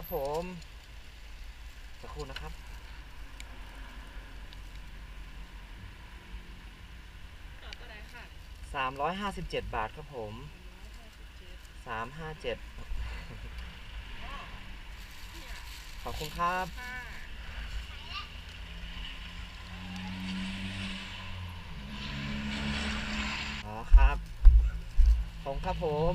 ครับผมสักครู่นะครับต่อตัวไหนค่ะสามร้อยห้าสิบเจ็ดบาทครับผมห้าสิบเจ็ดสามห้าเจ็ดเนี่ยขอบคุณครับค่ะอ๋อครับ ผมครับผม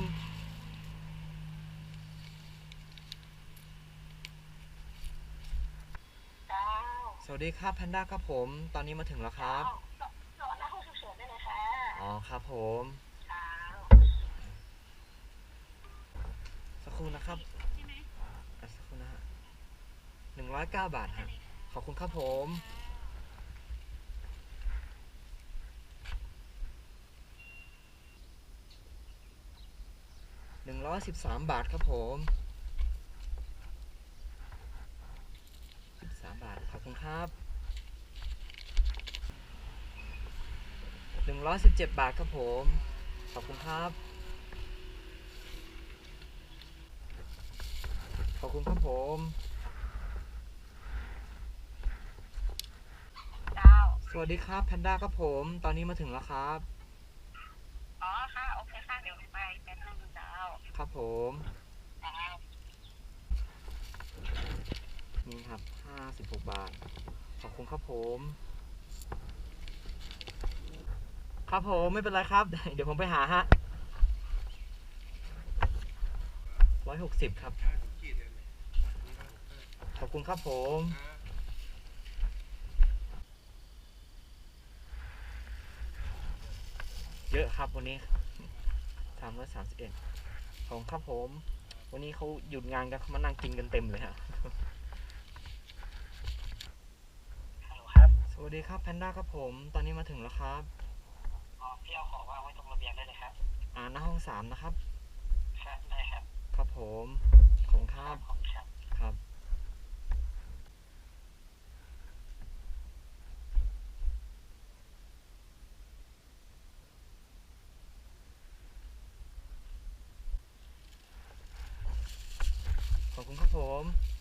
เก้า สวัสดีครับแพนด้าครับผม ตอนนี้มาถึงแล้วครับรอหน้าห้องฉุกเฉินได้เลยค่ะอ๋อครับผมเก้าสักครู่นะครับใช่ไหมอะสักครู่นะฮะหนึ่งร้อยเก้าบาทฮะขอบคุณครับผมหนึ่งร้อยสิบสามบาทครับผมสิบสามบาทขอบคุณครับหนึ่งร้อยสิบเจ็ดบาทครับผม ขอบคุณครับ ขอบคุณครับผมเก้าสวัสดีครับแพนด้าครับผม ตอนนี้มาถึงแล้วครับ อ๋อค่ะ โอเคค่ะ เดี๋ยวไปแป๊บนึงเก้า ครับผม 56 บาท ขอบคุณครับผม ครับผมไม่เป็นไรครับ เดี๋ยวผมไปหาฮะ160 ครับ ขอบคุณครับผมเยอะครับวันนี้สามร้สามสิบเอ็ดของครับผม วันนี้เขาหยุดงานกันเขามานั่งกินกันเต็มเลยฮะ วัสดีครับแพนด้าครับผม ตอนนี้มาถึงแล้วครับอ๋อพี่เอาของวางไว้ตรงระเบียงได้เลยครับ อ่าหน้าห้องสามนะครับ ครับได้ครับ ครับผมขอบคุณครับขอบคุณครับครับขอบคุณครับผม